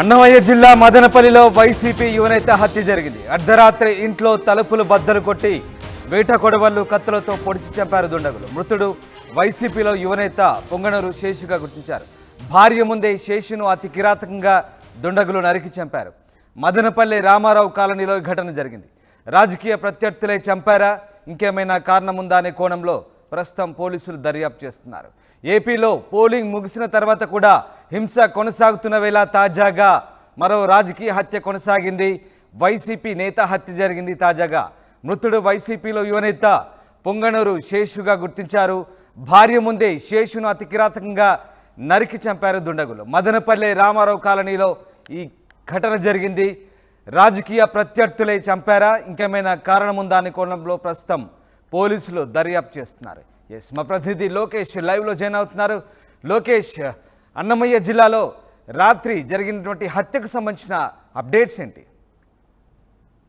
అన్నమయ్య జిల్లా మదనపల్లిలో వైసీపీ యువనేత హత్య జరిగింది. అర్ధరాత్రి ఇంట్లో తలుపులు బద్దలు కొట్టి వేట కొడవళ్ళు కత్తులతో పొడిచి చంపారు దుండగులు. మృతుడు వైసీపీలో యువనేత పొంగనూరు శేషుగా గుర్తించారు. భార్య ముందే శేషును అతి కిరాతకంగా దుండగులు నరికి చంపారు. మదనపల్లి రామారావు కాలనీలో ఘటన జరిగింది. రాజకీయ ప్రత్యర్థులే చంపారా? ఇంకేమైనా కారణముందా అనే కోణంలో ప్రస్తుతం పోలీసులు దర్యాప్తు చేస్తున్నారు. ఏపీలో పోలింగ్ ముగిసిన తర్వాత కూడా హింస కొనసాగుతున్న వేళ తాజాగా మరో రాజకీయ హత్య కొనసాగింది. వైసీపీ నేత హత్య జరిగింది తాజాగా. మృతుడు వైసీపీలో యువనేత పొంగనూరు శేషుగా గుర్తించారు. భార్య ముందే శేషును అతి కిరాతకంగా నరికి చంపారు దుండగులు. మదనపల్లె రామారావు కాలనీలో ఈ ఘటన జరిగింది. రాజకీయ ప్రత్యర్థులే చంపారా? ఇంకేమైనా కారణముందా అనే కోణంలో ప్రస్తుతం పోలీసులు దర్యాప్తు చేస్తున్నారు. ఎస్ మా ప్రతినిధి లోకేష్ లైవ్లో జాయిన్ అవుతున్నారు. లోకేష్ అన్నమయ్య జిల్లాలో రాత్రి జరిగినటువంటి హత్యకు సంబంధించిన అప్డేట్స్ ఏంటి?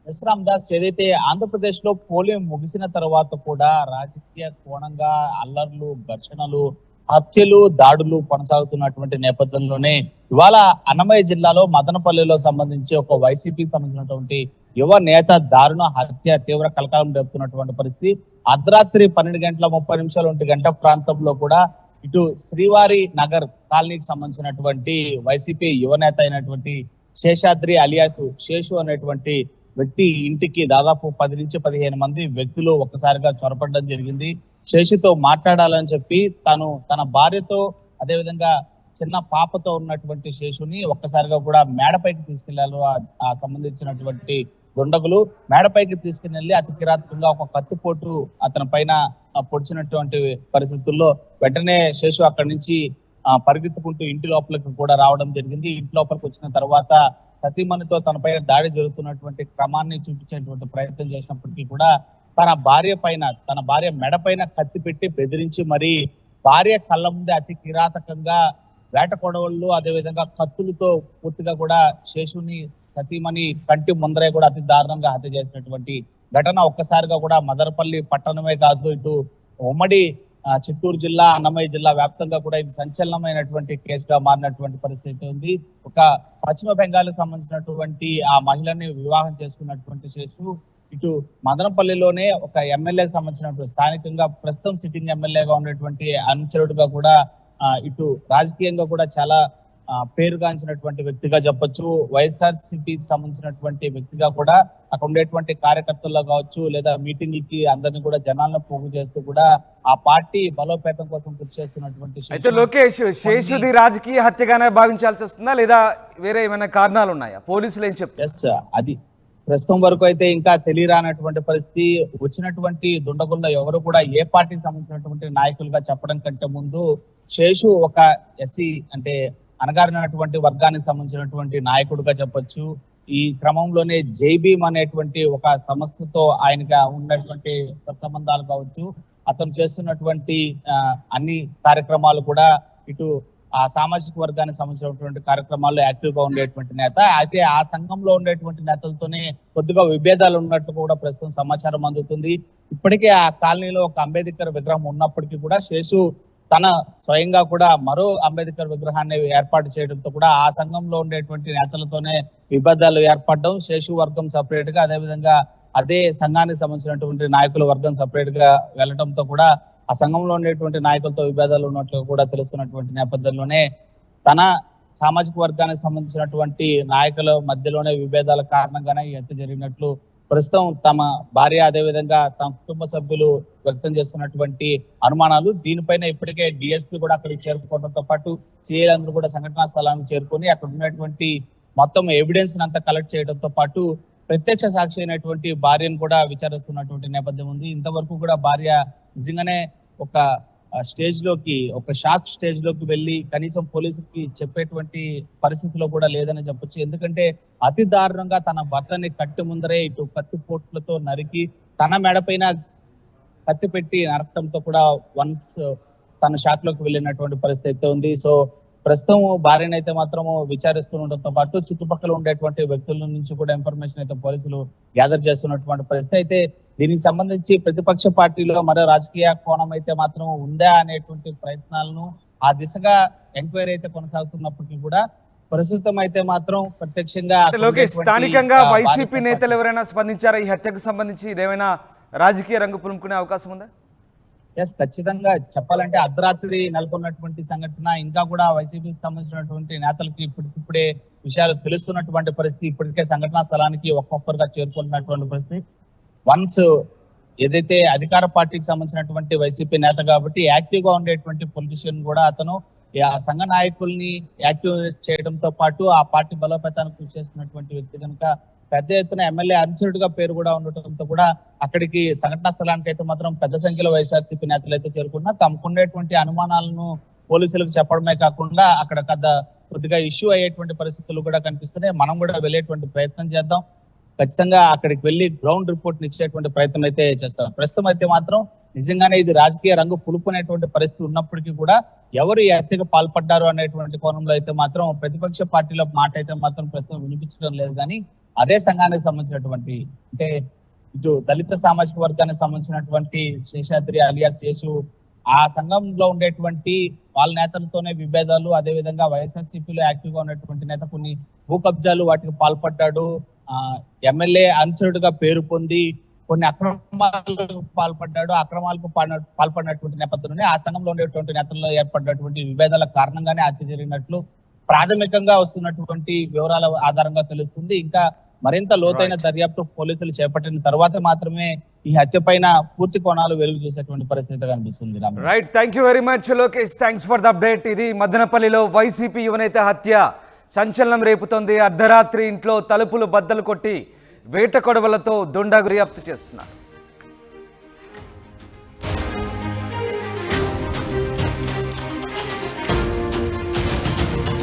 ఎస్ రామ్ దాస్ ఏదైతే ఆంధ్రప్రదేశ్లో పోలింగ్ ముగిసిన తర్వాత కూడా రాజకీయ కోణంగా అల్లర్లు ఘర్షణలు హత్యలు దాడులు కొనసాగుతున్నటువంటి నేపథ్యంలోనే ఇవాళ అన్నమయ్య జిల్లాలో మదనపల్లిలో సంబంధించి ఒక వైసీపీకి సంబంధించినటువంటి యువ నేత దారుణ హత్య తీవ్ర కలకాలం రేపుతున్నటువంటి పరిస్థితి. అర్ధరాత్రి పన్నెండు గంటల ముప్పై నిమిషాలు ఒంటి గంట ప్రాంతంలో కూడా ఇటు శ్రీవారి నగర్ కాలనీకి సంబంధించినటువంటి వైసీపీ యువ నేత అయినటువంటి శేషాద్రి అలియాసు శేషు అనేటువంటి వ్యక్తి ఇంటికి దాదాపు పది నుంచి పదిహేను మంది వ్యక్తులు ఒక్కసారిగా చొరపడడం జరిగింది. శేషుతో మాట్లాడాలని చెప్పి తను తన భార్యతో అదేవిధంగా చిన్న పాపతో ఉన్నటువంటి శేషుని ఒక్కసారిగా కూడా మేడపైకి తీసుకెళ్ళారు ఆ సంబంధించినటువంటి దుండగులు మేడపైకి తీసుకుని వెళ్ళి అతి కిరాతకంగా ఒక కత్తిపోటు అతని పైన పొడిచినటువంటి పరిస్థితుల్లో వెంటనే శేషు అక్కడి నుంచి పరిగెత్తుకుంటూ ఇంటి లోపలికి కూడా రావడం జరిగింది. ఇంటి లోపలికి వచ్చిన తర్వాత సతీమణితో తనపైన దాడి జరుగుతున్నటువంటి క్రమాన్ని చూపించేటువంటి ప్రయత్నం చేసినప్పటికీ కూడా తన భార్య పైన తన భార్య మెడ పైన కత్తి పెట్టి బెదిరించి మరి భార్య కళ్ళ ముందే అతి కిరాతకంగా వేట కొడవళ్ళు అదేవిధంగా కత్తులతో పూర్తిగా కూడా శేషుని సతీమణి కంటి ముందరే కూడా అతి దారుణంగా హత్య చేసినటువంటి ఘటన ఒక్కసారిగా కూడా మదనపల్లి పట్టణమే కాదు ఇటు ఉమ్మడి చిత్తూరు జిల్లా అన్నమయ్య జిల్లా వ్యాప్తంగా కూడా ఇది సంచలనమైనటువంటి కేసుగా మారినటువంటి పరిస్థితి ఉంది. ఒక పశ్చిమ బెంగాల్ సంబంధించినటువంటి ఆ మహిళని వివాహం చేసుకున్నటువంటి శేషు ఇటు మదనపల్లిలోనే ఒక ఎమ్మెల్యేకి సంబంధించినటువంటి స్థానికంగా ప్రస్తుతం సిట్టింగ్ ఎమ్మెల్యేగా ఉన్నటువంటి అనుచరుడుగా కూడా ఇటు రాజకీయంగా కూడా చాలా పేరుగాంచినటువంటి వ్యక్తిగా చెప్పొచ్చు. వైఎస్ఆర్ సిపికి సంబంధించినటువంటి వ్యక్తిగా కూడా అక్కడ ఉండేటువంటి కార్యకర్తల్లో కావచ్చు లేదా మీటింగ్లకి అందరినీ కూడా జనాలను పోగు చేస్తూ కూడా ఆ పార్టీ బలోపేతం కోసం కృషి చేస్తున్నటువంటి అయితే లోకేష్ శేషుది రాజకీయ హత్యగానే భావించాల్సి వస్తుందా లేదా వేరే ఏమైనా కారణాలు ఉన్నాయా? పోలీసులు ఏం చెప్తారు? ఎస్ అది ప్రస్తుతం వరకు అయితే ఇంకా తెలియరానటువంటి పరిస్థితి. వచ్చినటువంటి దుండగుల్లో ఎవరు కూడా ఏ పార్టీకి సంబంధించినటువంటి నాయకులుగా చెప్పడం కంటే ముందు శేషు ఒక ఎస్సీ అంటే అనగారినటువంటి వర్గానికి సంబంధించినటువంటి నాయకుడుగా చెప్పొచ్చు. ఈ క్రమంలోనే జైబీమ్ అనేటువంటి ఒక సంస్థతో ఆయనగా ఉన్నటువంటి సంబంధాలు కావచ్చు. అతను చేస్తున్నటువంటి అన్ని కార్యక్రమాలు కూడా ఇటు ఆ సామాజిక వర్గానికి సంబంధించినటువంటి కార్యక్రమాల్లో యాక్టివ్గా ఉండేటువంటి నేత. అయితే ఆ సంఘంలో ఉండేటువంటి నేతలతోనే కొద్దిగా విభేదాలు ఉన్నట్లు కూడా ప్రస్తుతం సమాచారం అందుతుంది. ఇప్పటికే ఆ కాలనీలో ఒక అంబేద్కర్ విగ్రహం ఉన్నప్పటికీ కూడా శేషు తన స్వయంగా కూడా మరో అంబేద్కర్ విగ్రహాన్ని ఏర్పాటు చేయడంతో కూడా ఆ సంఘంలో ఉండేటువంటి నేతలతోనే విభేదాలు ఏర్పడడం శేషు వర్గం సపరేట్గా అదేవిధంగా అదే సంఘానికి సంబంధించినటువంటి నాయకుల వర్గం సపరేట్గా వెళ్ళడంతో కూడా ఆ సంఘంలో ఉండేటువంటి నాయకులతో విభేదాలు ఉన్నట్లు కూడా తెలుస్తున్నటువంటి నేపథ్యంలోనే తన సామాజిక వర్గానికి సంబంధించినటువంటి నాయకుల మధ్యలోనే విభేదాల కారణంగానే ఈ హత్య జరిగినట్లు ప్రస్తుతం తమ భార్య అదే విధంగా తమ కుటుంబ సభ్యులు వ్యక్తం చేస్తున్నటువంటి అనుమానాలు. దీనిపైన ఇప్పటికే డిఎస్పీ కూడా అక్కడికి చేరుకోవడంతో పాటు సిఐలందరూ కూడా సంఘటనా స్థలానికి చేరుకొని అక్కడ ఉన్నటువంటి మొత్తం ఎవిడెన్స్ అంతా కలెక్ట్ చేయడంతో పాటు ప్రత్యక్ష సాక్షి అయినటువంటి భార్యను కూడా విచారిస్తున్నటువంటి నేపథ్యం ఉంది. ఇంతవరకు కూడా భార్య నిజంగానే ఒక స్టేజ్లోకి ఒక షాక్ స్టేజ్లోకి వెళ్ళి కనీసం పోలీసుకి చెప్పేటువంటి పరిస్థితిలో కూడా లేదని చెప్పొచ్చు. ఎందుకంటే అతి దారుణంగా తన భర్తని కట్టి ముందరే ఇటు కత్తి పోట్లతో నరికి తన మెడపైన కత్తి పెట్టి నరకడంతో కూడా వన్స్ తన షాక్లోకి వెళ్ళినటువంటి పరిస్థితి అయితే ఉంది. సో ప్రస్తుతం భార్యను అయితే మాత్రము విచారిస్తుండటంతో పాటు చుట్టుపక్కల ఉండేటువంటి వ్యక్తుల నుంచి కూడా ఇన్ఫర్మేషన్ అయితే పోలీసులు గ్యాదర్ చేస్తున్నటువంటి పరిస్థితి. అయితే దీనికి సంబంధించి ప్రతిపక్ష పార్టీలో మరో రాజకీయ కోణం అయితే మాత్రం ఉందా అనేటువంటి ప్రయత్నాలను ఆ దిశగా ఎంక్వైరీ అయితే కొనసాగుతున్నప్పటికీ కూడా ప్రస్తుతం అయితే మాత్రం ప్రత్యక్షంగా స్థానికంగా వైసీపీ నేతలు ఎవరైనా స్పందించారా? ఈ హత్యకు సంబంధించి ఇదేమైనా రాజకీయ రంగు పులుముకునే అవకాశం ఉందా? ఎస్ ఖచ్చితంగా చెప్పాలంటే అర్ధరాత్రి నెలకొన్నటువంటి సంఘటన ఇంకా కూడా వైసీపీకి సంబంధించినటువంటి నేతలకి ఇప్పటికిప్పుడే విషయాలు తెలుస్తున్నటువంటి పరిస్థితి. ఇప్పటికే సంఘటనా స్థలానికి ఒక్కొక్కరుగా చేరుకుంటున్నటువంటి పరిస్థితి. వన్స్ ఏదైతే అధికార పార్టీకి సంబంధించినటువంటి వైసీపీ నేత కాబట్టి యాక్టివ్గా ఉండేటువంటి పొలిటీషియన్ కూడా అతను ఆ సంఘ నాయకుల్ని యాక్టివ్ చేయడంతో పాటు ఆ పార్టీ బలోపేతానికి కృషి చేస్తున్నటువంటి వ్యక్తి కనుక పెద్ద ఎత్తున ఎమ్మెల్యే అనుచరుడుగా పేరు కూడా ఉండటంతో కూడా అక్కడికి సంఘటనా స్థలానికి అయితే మాత్రం పెద్ద సంఖ్యలో వైఎస్ఆర్సీపీ నేతలు అయితే చేరుకున్నా తమకుండేటువంటి అనుమానాలను పోలీసులకు చెప్పడమే కాకుండా అక్కడ కథ కొద్దిగా ఇష్యూ అయ్యేటువంటి పరిస్థితులు కూడా కనిపిస్తున్నాయి. మనం కూడా వెళ్ళేటువంటి ప్రయత్నం చేద్దాం. ఖచ్చితంగా అక్కడికి వెళ్ళి గ్రౌండ్ రిపోర్ట్ ఇచ్చేటువంటి ప్రయత్నం అయితే చేస్తాం. ప్రస్తుతం అయితే మాత్రం నిజంగానే ఇది రాజకీయ రంగు పులుపునేటువంటి పరిస్థితి ఉన్నప్పటికీ కూడా ఎవరు ఈ హత్యకు పాల్పడ్డారు అనేటువంటి కోణంలో అయితే మాత్రం ప్రతిపక్ష పార్టీల మాట అయితే మాత్రం ప్రస్తుతం వినిపించడం లేదు. కానీ అదే సంఘానికి సంబంధించినటువంటి అంటే ఇటు దళిత సామాజిక వర్గానికి సంబంధించినటువంటి శేషాద్రి అలియాస్ శేషు ఆ సంఘంలో ఉండేటువంటి వాళ్ళ నేతలతోనే విభేదాలు అదే విధంగా వైఎస్ఆర్సీపీలో యాక్టివ్గా ఉన్నటువంటి నేత కొన్ని భూ కబ్జాలు వాటికి పాల్పడ్డాడు. ఆ ఎమ్మెల్యే అనుచరుడుగా పేరు పొంది కొన్ని అక్రమాలకు పాల్పడ్డాడు. అక్రమాలకు పాల్పడినటువంటి నేపథ్యంలోనే ఆ సంఘంలో ఉండేటువంటి నేతల్లో ఏర్పడినటువంటి విభేదాల కారణంగానే హత్య జరిగినట్లు ప్రాథమికంగా వస్తున్నటువంటి వివరాల ఆధారంగా తెలుస్తుంది. ఇంకా మరింత లోతైన. దర్యాప్తు పోలీసులు చేపట్టిన తర్వాత మాత్రమే ఈ హత్య పైన పూర్తి కోణాలు వెలుగు చూసేటువంటి పరిస్థితి కనిపిస్తుంది right thank you very much Lokesh thanks for the update ఇది మదనపల్లిలో వైసీపీ యువనేత హత్య. సంచలనం రేపుతోంది. అర్ధరాత్రి ఇంట్లో తలుపులు బద్దలు కొట్టి వేట కొడవలతో దుండగురియాప్తు చేస్తున్నారు.